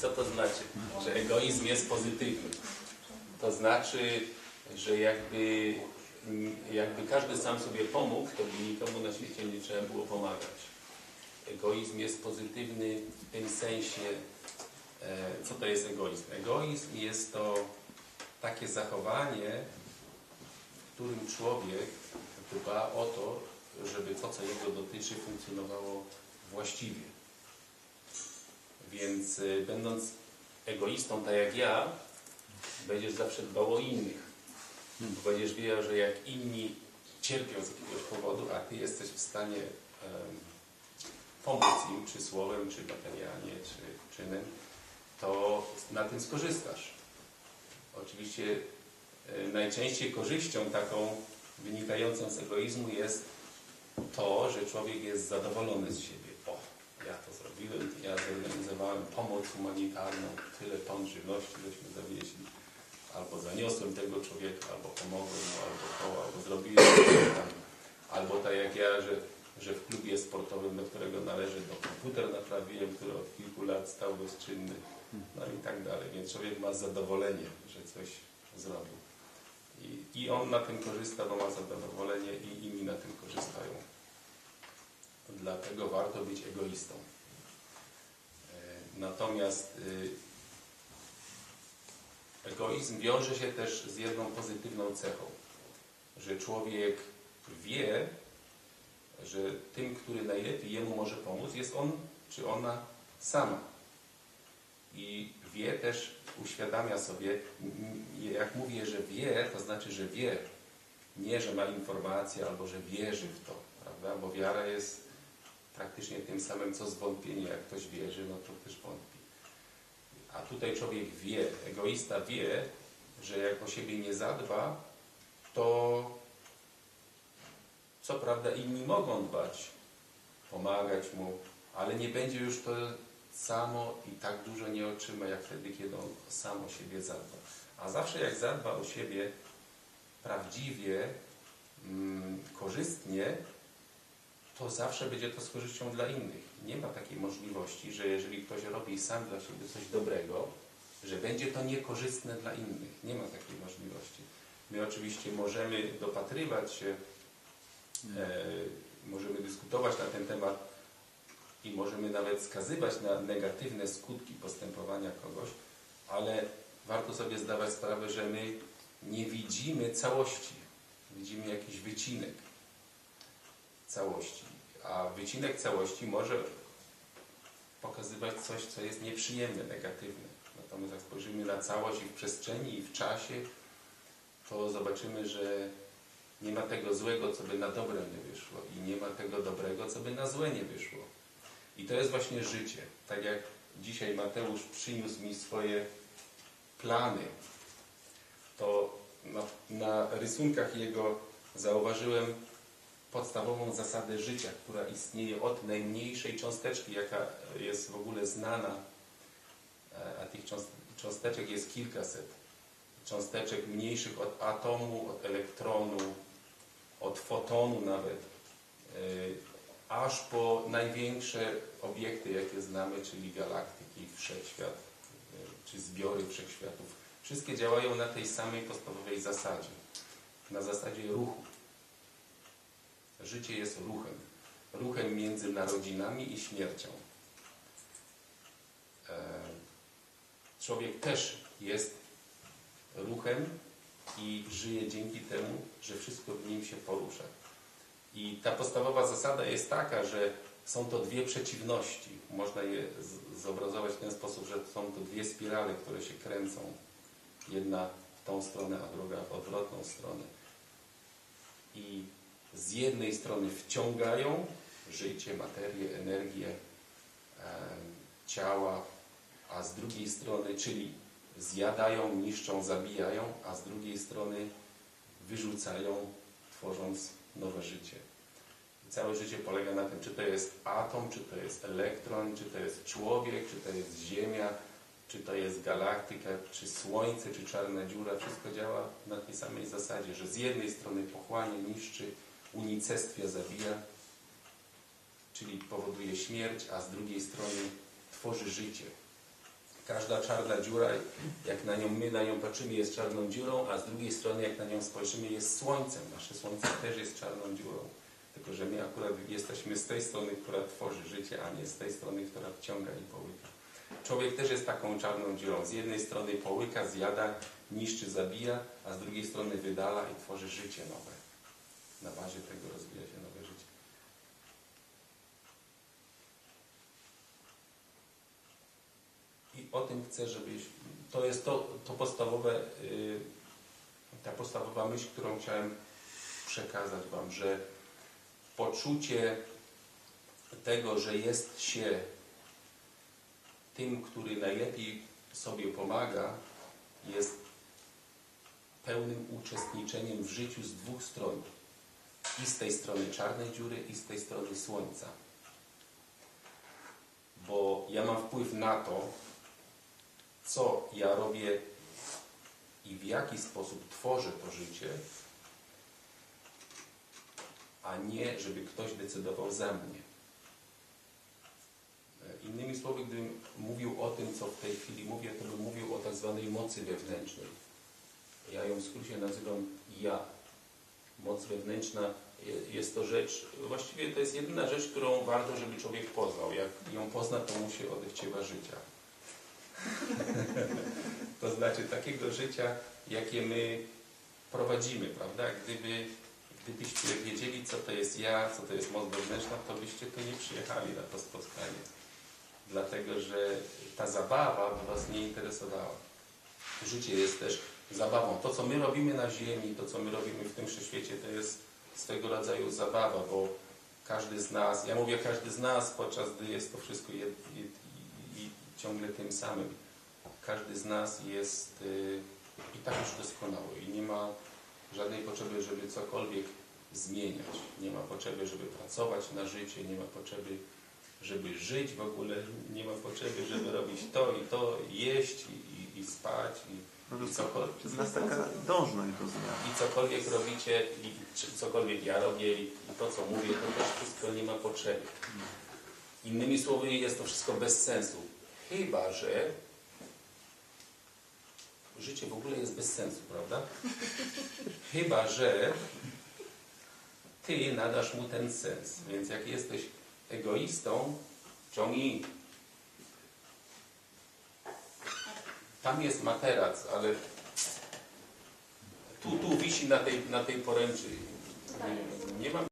Co to znaczy, że egoizm jest pozytywny? To znaczy, że jakby, jakby każdy sam sobie pomógł, to by nikomu na świecie nie trzeba było pomagać. Egoizm jest pozytywny w tym sensie, e, co to jest egoizm? Egoizm jest to takie zachowanie, w którym człowiek dba o to, żeby to, co jego dotyczy, funkcjonowało właściwie. Więc y, będąc egoistą, tak jak ja, będziesz zawsze dbał o innych. Bo będziesz wiedział, że jak inni cierpią z jakiegoś powodu, a ty jesteś w stanie em, pomóc im, czy słowem, czy materialnie, czy czynem, to na tym skorzystasz. Oczywiście e, najczęściej korzyścią taką wynikającą z egoizmu jest to, że człowiek jest zadowolony z siebie. O, ja to zrobiłem, ja pomoc humanitarną, tyle ton żywności żeśmy zawieźli. Albo zaniosłem tego człowieka, albo pomogłem mu, albo to, albo zrobiłem tam. Albo tak jak ja, że, że w klubie sportowym, do którego należy, to komputer naprawiłem, który od kilku lat stał bezczynny. No i tak dalej. Więc człowiek ma zadowolenie, że coś zrobił. I, I on na tym korzysta, bo ma zadowolenie i inni na tym korzystają. Dlatego warto być egoistą. Natomiast y, egoizm wiąże się też z jedną pozytywną cechą, że człowiek wie, że tym, który najlepiej jemu może pomóc, jest on czy ona sama. I wie też, uświadamia sobie, jak mówię, że wie, to znaczy, że wie, nie, że ma informację albo że wierzy w to, prawda? Bo wiara jest praktycznie tym samym, co zwątpienie. Jak ktoś wierzy, no to też wątpi. A tutaj człowiek wie, egoista wie, że jak o siebie nie zadba, to co prawda inni mogą dbać, pomagać mu, ale nie będzie już to samo i tak dużo nie otrzyma, jak wtedy, kiedy on sam o siebie zadba. A zawsze jak zadba o siebie prawdziwie, mm, korzystnie, to zawsze będzie to z korzyścią dla innych. Nie ma takiej możliwości, że jeżeli ktoś robi sam dla siebie coś dobrego, że będzie to niekorzystne dla innych. Nie ma takiej możliwości. My oczywiście możemy dopatrywać się, e, możemy dyskutować na ten temat i możemy nawet wskazywać na negatywne skutki postępowania kogoś, ale warto sobie zdawać sprawę, że my nie widzimy całości. Widzimy jakiś wycinek całości. A wycinek całości może pokazywać coś, co jest nieprzyjemne, negatywne. Natomiast jak spojrzymy na całość i w przestrzeni, i w czasie, to zobaczymy, że nie ma tego złego, co by na dobre nie wyszło i nie ma tego dobrego, co by na złe nie wyszło. I to jest właśnie życie. Tak jak dzisiaj Mateusz przyniósł mi swoje plany, to na, na rysunkach jego zauważyłem podstawową zasadę życia, która istnieje od najmniejszej cząsteczki, jaka jest w ogóle znana, e, a tych cząst- cząsteczek jest kilkaset. Cząsteczek mniejszych od atomu, od elektronu, od fotonu nawet, e, aż po największe obiekty, jakie znamy, czyli galaktyki, wszechświat, e, czy zbiory wszechświatów. Wszystkie działają na tej samej podstawowej zasadzie, na zasadzie ruchu. Życie jest ruchem. Ruchem między narodzinami i śmiercią. E, Człowiek też jest ruchem i żyje dzięki temu, że wszystko w nim się porusza. I ta podstawowa zasada jest taka, że są to dwie przeciwności. Można je zobrazować w ten sposób, że są to dwie spirale, które się kręcą. Jedna w tą stronę, a druga w odwrotną stronę. I z jednej strony wciągają życie, materię, energię em, ciała, a z drugiej strony, czyli zjadają, niszczą, zabijają, a z drugiej strony wyrzucają, tworząc nowe życie. I całe życie polega na tym, czy to jest atom, czy to jest elektron, czy to jest człowiek, czy to jest Ziemia, czy to jest galaktyka, czy Słońce, czy czarna dziura. Wszystko działa na tej samej zasadzie, że z jednej strony pochłania, niszczy, unicestwia, zabija, czyli powoduje śmierć, a z drugiej strony tworzy życie. Każda czarna dziura, jak na nią my na nią patrzymy, jest czarną dziurą, a z drugiej strony, jak na nią spojrzymy, jest słońcem. Nasze słońce też jest czarną dziurą. Tylko, że my akurat jesteśmy z tej strony, która tworzy życie, a nie z tej strony, która wciąga i połyka. Człowiek też jest taką czarną dziurą. Z jednej strony połyka, zjada, niszczy, zabija, a z drugiej strony wydala i tworzy życie nowe. Na bazie tego rozwija się nowe życie. I o tym chcę, żebyś... To jest to, to podstawowe, yy, ta podstawowa myśl, którą chciałem przekazać Wam, że poczucie tego, że jest się tym, który najlepiej sobie pomaga, jest pełnym uczestniczeniem w życiu z dwóch stron. I z tej strony czarnej dziury, i z tej strony słońca. Bo ja mam wpływ na to, co ja robię i w jaki sposób tworzę to życie, a nie, żeby ktoś decydował za mnie. Innymi słowy, gdybym mówił o tym, co w tej chwili mówię, to bym mówił o tak zwanej mocy wewnętrznej. Ja ją w skrócie nazywam ja. Moc wewnętrzna je- jest to rzecz, właściwie to jest jedyna rzecz, którą warto, żeby człowiek poznał. Jak ją pozna, to mu się odechciewa życia. to znaczy takiego życia, jakie my prowadzimy, prawda? Gdyby, gdybyście wiedzieli, co to jest ja, co to jest moc wewnętrzna, to byście tu nie przyjechali na to spotkanie. Dlatego, że ta zabawa by Was nie interesowała. Życie jest też zabawą. To, co my robimy na Ziemi, to, co my robimy w tym wszechświecie, to jest swego rodzaju zabawa, bo każdy z nas, ja mówię każdy z nas, podczas gdy jest to wszystko jed, jed, i, ciągle tym samym. Każdy z nas jest y, i tak już doskonały i nie ma żadnej potrzeby, żeby cokolwiek zmieniać. Nie ma potrzeby, żeby pracować na życie, nie ma potrzeby, żeby żyć w ogóle, nie ma potrzeby, żeby robić to i to, jeść i, i, i spać i, No to jest cokolwiek. to jest taka dążność do zmian. I cokolwiek robicie, i cokolwiek ja robię, i to co mówię, to też wszystko nie ma potrzeby. Innymi słowy, jest to wszystko bez sensu. Chyba, że życie w ogóle jest bez sensu, prawda? Chyba, że ty nadasz mu ten sens. Więc jak jesteś egoistą, ciągnij. Tam jest materac, ale tu, tu wisi na tej, na tej poręczy. Nie, nie mam